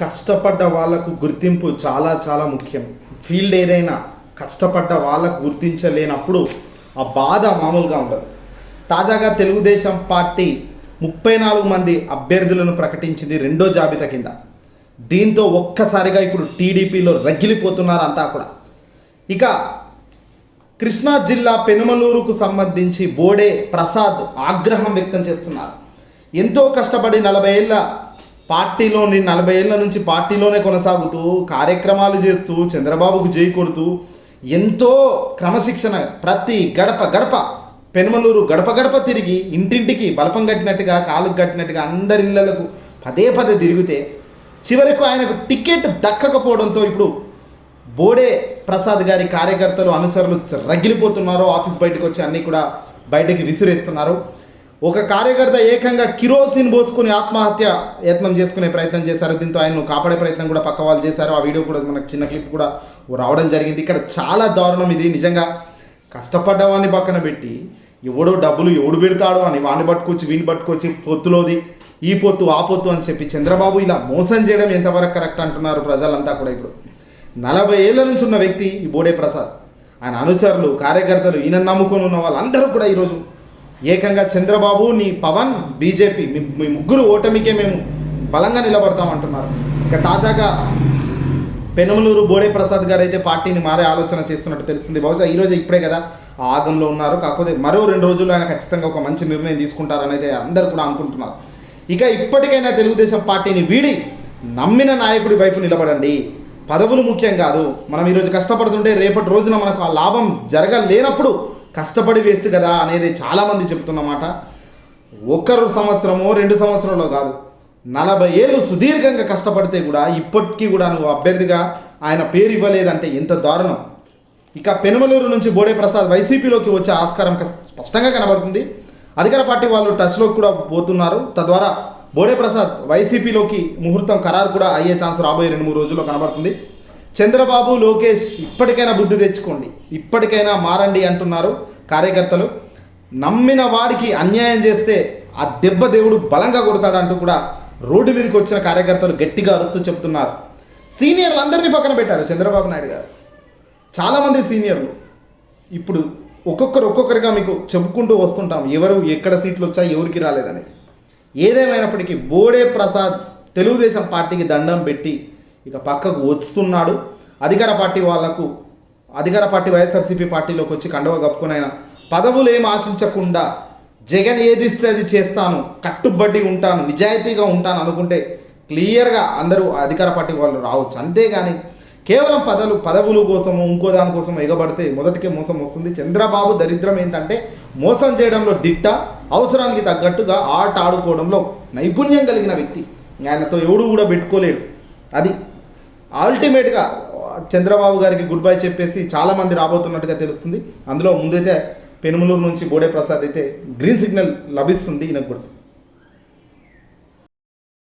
కష్టపడ్డ వాళ్ళకు గుర్తింపు చాలా చాలా ముఖ్యం. ఫీల్డ్ ఏదైనా కష్టపడ్డ వాళ్ళకు గుర్తించలేనప్పుడు ఆ బాధ మామూలుగా ఉండదు. తాజాగా తెలుగుదేశం పార్టీ ముప్పై నాలుగు మంది అభ్యర్థులను ప్రకటించింది రెండో జాబితా కింద. దీంతో ఒక్కసారిగా ఇప్పుడు టీడీపీలో రగిలిపోతున్నారు అంతా కూడా. ఇక కృష్ణా జిల్లా పెనుమలూరుకు సంబంధించి బోడే ప్రసాద్ ఆగ్రహం వ్యక్తం చేస్తున్నారు. ఎంతో కష్టపడి నలభై ఏళ్ళ పార్టీలోని నలభై ఏళ్ళ నుంచి పార్టీలోనే కొనసాగుతూ కార్యక్రమాలు చేస్తూ చంద్రబాబుకు జై కొడుతూ ఎంతో క్రమశిక్షణ ప్రతి గడప గడప పెనుమలూరు గడప గడప తిరిగి ఇంటింటికి బలపం కట్టినట్టుగా కాలుకు కట్టినట్టుగా అందరి ఇళ్ళకు పదే పదే తిరిగితే చివరకు ఆయనకు టికెట్ దక్కకపోవడంతో ఇప్పుడు బోడే ప్రసాద్ గారి కార్యకర్తలు అనుచరులు రగిలిపోతున్నారు. ఆఫీస్ బయటకు వచ్చి అన్నీ కూడా బయటకి విసిరేస్తున్నారు. ఒక కార్యకర్త ఏకంగా కిరోసిన్ పోసుకుని ఆత్మహత్య యత్నం చేసుకునే ప్రయత్నం చేశారు. దీంతో ఆయనను కాపాడే ప్రయత్నం కూడా పక్క వాళ్ళు చేశారు. ఆ వీడియో కూడా మనకు చిన్న క్లిప్ కూడా రావడం జరిగింది. ఇక్కడ చాలా దారుణం ఇది. నిజంగా కష్టపడ్డవాన్ని పక్కన పెట్టి ఎవడో డబ్బులు ఎవడు పెడతాడో అని వాడిని పట్టుకొచ్చి వీని పట్టుకొచ్చి పొత్తులోది ఈ పొత్తు ఆ పొత్తు అని చెప్పి చంద్రబాబు ఇలా మోసం చేయడం ఎంతవరకు కరెక్ట్ అంటున్నారు ప్రజలంతా కూడా ఇప్పుడు. నలభై ఏళ్ళ నుంచి ఉన్న వ్యక్తి ఈ బోడే ప్రసాద్. ఆయన అనుచరులు కార్యకర్తలు ఈయన నమ్ముకొని ఉన్న వాళ్ళందరూ కూడా ఈరోజు ఏకంగా చంద్రబాబు నీ పవన్ బీజేపీ మీ మీ ముగ్గురు ఓటమికే మేము బలంగా నిలబడతాం అంటున్నారు ఇక తాజాగా పెనుమలూరు బోడే ప్రసాద్ గారు అయితే పార్టీని మారే ఆలోచన చేస్తున్నట్టు తెలిసింది బహుశా ఈరోజు ఇప్పుడే కదా ఆగంలో ఉన్నారు. కాకపోతే మరో రెండు రోజుల్లో ఆయన ఖచ్చితంగా ఒక మంచి నిర్ణయం తీసుకుంటారని అయితే అందరూ కూడా అనుకుంటున్నారు. ఇక ఇప్పటికైనా తెలుగుదేశం పార్టీని వీడి నమ్మిన నాయకుడి వైపు నిలబడండి. పదవులు ముఖ్యం కాదు. మనం ఈరోజు కష్టపడుతుంటే రేపటి రోజున మనకు ఆ లాభం జరగలేనప్పుడు కష్టపడి వేస్ట్ కదా అనేది చాలామంది చెప్తున్నమాట. ఒక్కరు సంవత్సరమో రెండు సంవత్సరంలో కాదు. నలభై ఏళ్ళు సుదీర్ఘంగా కష్టపడితే కూడా ఇప్పటికీ కూడా నువ్వు అభ్యర్థిగా ఆయన పేరు ఇవ్వలేదంటే ఎంత దారుణం. ఇక పెనుమలూరు నుంచి బోడే ప్రసాద్ వైసీపీలోకి వచ్చే ఆస్కారం స్పష్టంగా కనబడుతుంది. అధికార పార్టీ వాళ్ళు టచ్లోకి కూడా పోతున్నారు. తద్వారా బోడే ప్రసాద్ వైసీపీలోకి ముహూర్తం ఖరారు కూడా అయ్యే ఛాన్స్ రాబోయే రెండు మూడు రోజుల్లో కనబడుతుంది. చంద్రబాబు లోకేష్ ఇప్పటికైనా బుద్ధి తెచ్చుకోండి. ఇప్పటికైనా మారండి అంటున్నారు కార్యకర్తలు. నమ్మిన వాడికి అన్యాయం చేస్తే ఆ దెబ్బ దేవుడు బలంగా కొడతాడంటూ కూడా రోడ్డు మీదకి వచ్చిన కార్యకర్తలు గట్టిగా అరుస్తూ చెప్తున్నారు. సీనియర్లు అందరినీ పక్కన పెట్టారు చంద్రబాబు నాయుడు గారు. చాలామంది సీనియర్లు. ఇప్పుడు ఒక్కొక్కరు ఒక్కొక్కరిగా మీకు చెప్పుకుంటూ వస్తుంటాం ఎవరు ఎక్కడ సీట్లు వచ్చాయి ఎవరికి రాలేదని. ఏదేమైనప్పటికీ బోడే ప్రసాద్ తెలుగుదేశం పార్టీకి దండం పెట్టి ఇక పక్కకు వస్తున్నాడు. అధికార పార్టీ వాళ్ళకు అధికార పార్టీ వైఎస్ఆర్సీపీ పార్టీలోకి వచ్చి కండవ కప్పుకునైనా పదవులు ఏం ఆశించకుండా జగన్ ఏది ఇస్తే అది చేస్తాను కట్టుబడి ఉంటాను నిజాయితీగా ఉంటాను అనుకుంటే క్లియర్గా అందరూ అధికార పార్టీ వాళ్ళు రావచ్చు. అంతేగాని కేవలం పదవులు పదవులు కోసము ఇంకో దానికోసం ఎగబడితే మొదటికే మోసం వస్తుంది. చంద్రబాబు దరిద్రం ఏంటంటే మోసం చేయడంలో దిట్ట అవసరానికి తగ్గట్టుగా ఆట ఆడుకోవడంలో నైపుణ్యం కలిగిన వ్యక్తి. ఆయనతో ఎవడు కూడా పెట్టుకోలేడు. అది అల్టిమేట్గా చంద్రబాబు గారికి గుడ్ బై చెప్పేసి చాలామంది రాబోతున్నట్టుగా తెలుస్తుంది. అందులో ముందైతే పెనుమలూరు నుంచి బోడే ప్రసాద్ అయితే గ్రీన్ సిగ్నల్ లభిస్తుంది ఈయనకు కూడా.